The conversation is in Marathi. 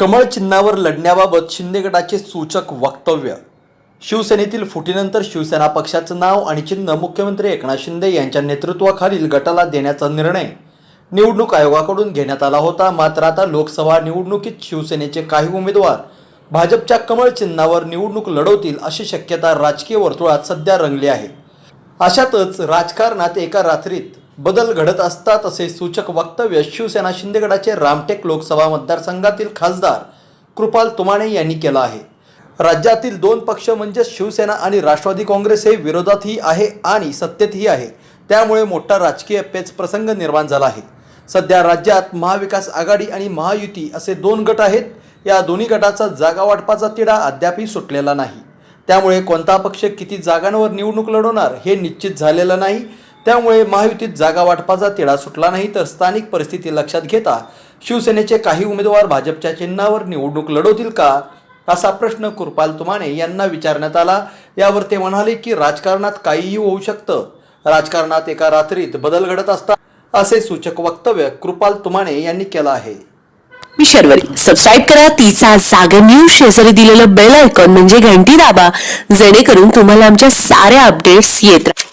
कमळ चिन्हावर लढण्याबाबत शिंदे गटाचे सूचक वक्तव्य. शिवसेनेतील फुटीनंतर शिवसेना पक्षाचं नाव आणि चिन्ह मुख्यमंत्री एकनाथ शिंदे यांच्या नेतृत्वाखालील गटाला देण्याचा निर्णय. निवडणूक आयोगाकडून घेण्यात आला होता मात्र आता लोकसभा निवडणुकीत शिवसेनेचे काही उमेदवार भाजपच्या कमळ चिन्हावर निवडणूक लढवतील अशी शक्यता राजकीय वर्तुळात सध्या रंगली आहे. अशातच राजकारणात एका रात्रीत बदल घडत असतात असे सूचक वक्तव्य शिवसेना शिंदेगडाचे रामटेक लोकसभा मतदारसंघातील खासदार कृपाल तुमाणे यांनी केलं आहे. राज्यातील दोन पक्ष म्हणजे शिवसेना आणि राष्ट्रवादी काँग्रेस हे विरोधातही आहे आणि सत्तेतही आहे. त्यामुळे मोठा राजकीय पेच प्रसंग निर्माण झाला आहे. सध्या राज्यात महाविकास आघाडी आणि महायुती असे दोन गट आहेत. या दोन्ही गटाचा जागा वाटपाचा तिढा अद्यापही सुटलेला नाही. त्यामुळे कोणता पक्ष किती जागांवर निवडणूक लढवणार हे निश्चित झालेलं नाही. त्यामुळे महायुतीत जागा वाटपाचा तिढा सुटला नाही तर स्थानिक परिस्थिती लक्षात घेता शिवसेनेचे काही उमेदवार भाजपच्या चिन्हावर निवडणूक लढवतील का? असा प्रश्न कृपाल तुमाने यांना विचारण्यात आला. यावर ते म्हणाले की राजकारणात काहीही होऊ शकतं. राजकारणात एका रात्रीत बदल घडत असतात असे सूचक वक्तव्य कृपाल तुमाने यांनी केलं आहे. मी शर्वरी. सबस्क्राईब करा. तिचा जागर न्यूज शेजारी दिलेलं बेल आयकॉन म्हणजे घंटी दाबा. जेणेकरून तुम्हाला आमच्या साऱ्या अपडेट्स येत राहतील